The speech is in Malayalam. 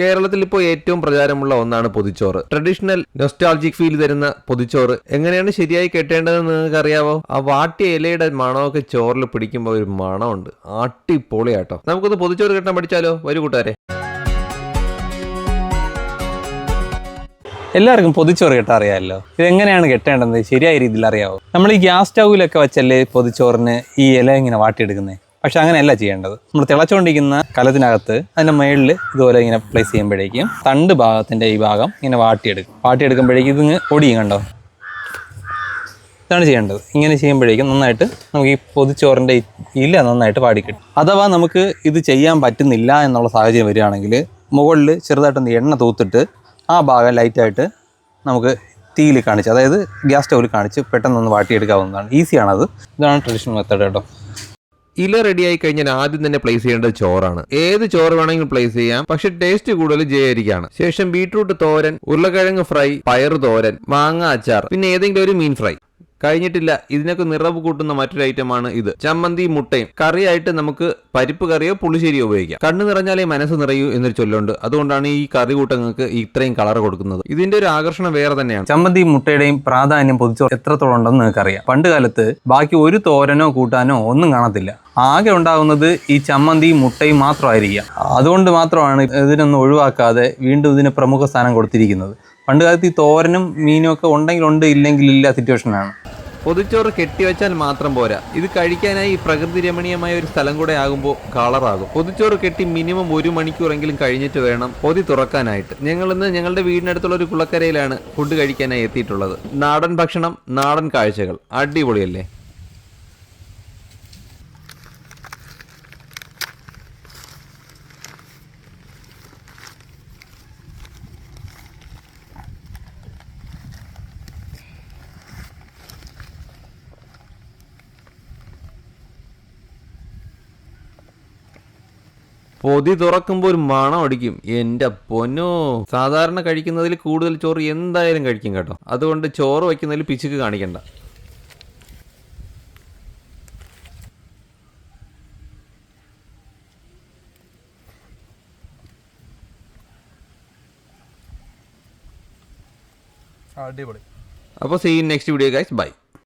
കേരളത്തിൽ ഇപ്പോൾ ഏറ്റവും പ്രചാരമുള്ള ഒന്നാണ് പൊതിച്ചോറ്. ട്രഡീഷണൽ നൊസ്റ്റാൾജിക് ഫീൽ തരുന്ന പൊതിച്ചോറ്. എങ്ങനെയാണ് ശരിയായി കെട്ടേണ്ടതെന്ന് നിങ്ങൾക്ക് അറിയാവോ? ആ വാട്ടിയ ഇലയുടെ മണമൊക്കെ ചോറിൽ പിടിക്കുമ്പോൾ ഒരു മണമുണ്ട്. അട്ടിപ്പൊളിയാട്ടോ നമുക്കൊന്ന് പൊതിച്ചോറ് കെട്ടാൻ പഠിച്ചാലോ? വരൂ കൂട്ടുകാരെ. എല്ലാവർക്കും പൊതിച്ചോറ് കെട്ടാൻ അറിയാമല്ലോ. ഇതെങ്ങനെയാണ് കെട്ടേണ്ടത് ശരിയായ രീതിയിൽ അറിയാവോ? നമ്മൾ ഈ ഗ്യാസ് സ്റ്റൗവിലൊക്കെ വെച്ചല്ലേ പൊതിച്ചോറിന് ഈ ഇല ഇങ്ങനെ വാട്ടിയെടുക്കുന്നത് പക്ഷെ അങ്ങനെയല്ല ചെയ്യേണ്ടത്. നമ്മൾ തിളച്ചുകൊണ്ടിരിക്കുന്ന കലത്തിനകത്ത് അതിന്റെ മുകളിൽ ഇതുപോലെ ഇങ്ങനെ പ്ലേസ് ചെയ്യുമ്പോഴേക്കും തണ്ട് ഭാഗത്തിന്റെ ഈ ഭാഗം ഇങ്ങനെ വാട്ടിയെടുക്കും. വാട്ടിയെടുക്കുമ്പോഴേക്കും ഇതിങ്ങ് ഒടിയും കണ്ടോ? ഇതാണ് ചെയ്യേണ്ടത്. ഇങ്ങനെ ചെയ്യുമ്പോഴേക്കും നന്നായിട്ട് നമുക്ക് ഈ പൊതിച്ചോറിന്റെ ഇല നന്നായിട്ട് പാടിക്കിട്ടും അഥവാ നമുക്ക് ഇത് ചെയ്യാൻ പറ്റുന്നില്ല എന്നുള്ള സാഹചര്യം വരികയാണെങ്കിൽ മുകളിൽ ചെറുതായിട്ടൊന്ന് എണ്ണ തൂത്തിട്ട് ആ ഭാഗം ലൈറ്റായിട്ട് നമുക്ക് തീയിൽ കാണിച്ച് അതായത് ഗ്യാസ് സ്റ്റൗവിൽ കാണിച്ച് പെട്ടെന്നൊന്ന് വാട്ടിയെടുക്കാവുന്നതാണ്. ഈസിയാണത് ഇതാണ് ട്രഡീഷണൽ മെത്തേഡ് കേട്ടോ. ഇല റെഡിയായി കഴിഞ്ഞാൽ ആദ്യം തന്നെ പ്ലേസ് ചെയ്യേണ്ടത് ചോറാണ്. ഏത് ചോറ് വേണമെങ്കിലും പ്ലേസ് ചെയ്യാം. പക്ഷെ ടേസ്റ്റ് കൂടുതൽ ജയരിക്കാണ് ശേഷം ബീട്രൂട്ട് തോരൻ ഉരുളക്കിഴങ്ങ് ഫ്രൈ പയർ തോരൻ മാങ്ങ അച്ചാർ പിന്നെ ഏതെങ്കിലും ഒരു മീൻ ഫ്രൈ കഴിഞ്ഞിട്ടില്ല. ഇതിനൊക്കെ നിറവ് കൂട്ടുന്ന മറ്റൊരു ഐറ്റമാണ് ഇത്. ചമ്മന്തി മുട്ടയും. കറിയായിട്ട് നമുക്ക് പരിപ്പ് കറിയോ പുളിശ്ശേരിയോ ഉപയോഗിക്കാം. കണ്ണ് നിറഞ്ഞാലേ മനസ്സ് നിറയൂ എന്നൊരു ചൊല്ലുണ്ട്. അതുകൊണ്ടാണ് ഈ കറി കൂട്ടങ്ങൾക്ക് ഇത്രയും കളർ കൊടുക്കുന്നത്. ഇതിന്റെ ഒരു ആകർഷണം വേറെ തന്നെയാണ്. ചമ്മന്തി മുട്ടയുടെയും പ്രാധാന്യം പൊതിച്ചു എത്രത്തോളം ഉണ്ടെന്ന് നിങ്ങൾക്കറിയാം. പണ്ട് കാലത്ത് ബാക്കി ഒരു തോരനോ കൂട്ടാനോ ഒന്നും കാണത്തില്ല. ആകെ ഉണ്ടാകുന്നത് ഈ ചമ്മന്തി മുട്ടയും മാത്രമായിരിക്കാം അതുകൊണ്ട് മാത്രമാണ് ഇതിനൊന്നും ഒഴിവാക്കാതെ വീണ്ടും ഇതിന് പ്രമുഖ സ്ഥാനം കൊടുത്തിരിക്കുന്നത്. പണ്ട് കാലത്ത് ഈ തോരനും മീനും ഒക്കെ ഉണ്ടെങ്കിൽ ഉണ്ട് ഇല്ലെങ്കിൽ ഇല്ല സിറ്റുവേഷനാണ് പൊതിച്ചോറ് കെട്ടിവെച്ചാൽ മാത്രം പോരാ. ഇത് കഴിക്കാനായി പ്രകൃതി രമണീയമായ ഒരു സ്ഥലം കൂടെ ആകുമ്പോൾ കളറാകും. പൊതിച്ചോറ് കെട്ടി മിനിമം ഒരു മണിക്കൂറെങ്കിലും കഴിഞ്ഞിട്ട് വേണം പൊതി തുറക്കാനായിട്ട്. ഞങ്ങൾ ഇന്ന് ഞങ്ങളുടെ വീടിനടുത്തുള്ള ഒരു കുളക്കരയിലാണ് ഫുഡ് കഴിക്കാനായി എത്തിയിട്ടുള്ളത്. നാടൻ ഭക്ഷണം നാടൻ കാഴ്ചകൾ. അടിപൊളിയല്ലേ? പൊതി തുറക്കുമ്പോൾ ഒരു മണം അടിക്കും. എന്റെ പൊന്നോ. സാധാരണ കഴിക്കുന്നതിൽ കൂടുതൽ ചോറ് എന്തായാലും കഴിക്കും കേട്ടോ. അതുകൊണ്ട് ചോറ് വയ്ക്കുന്നതിൽ പിശുക്ക് കാണിക്കണ്ട. അടിപൊളി. അപ്പോൾ scene next video guys bye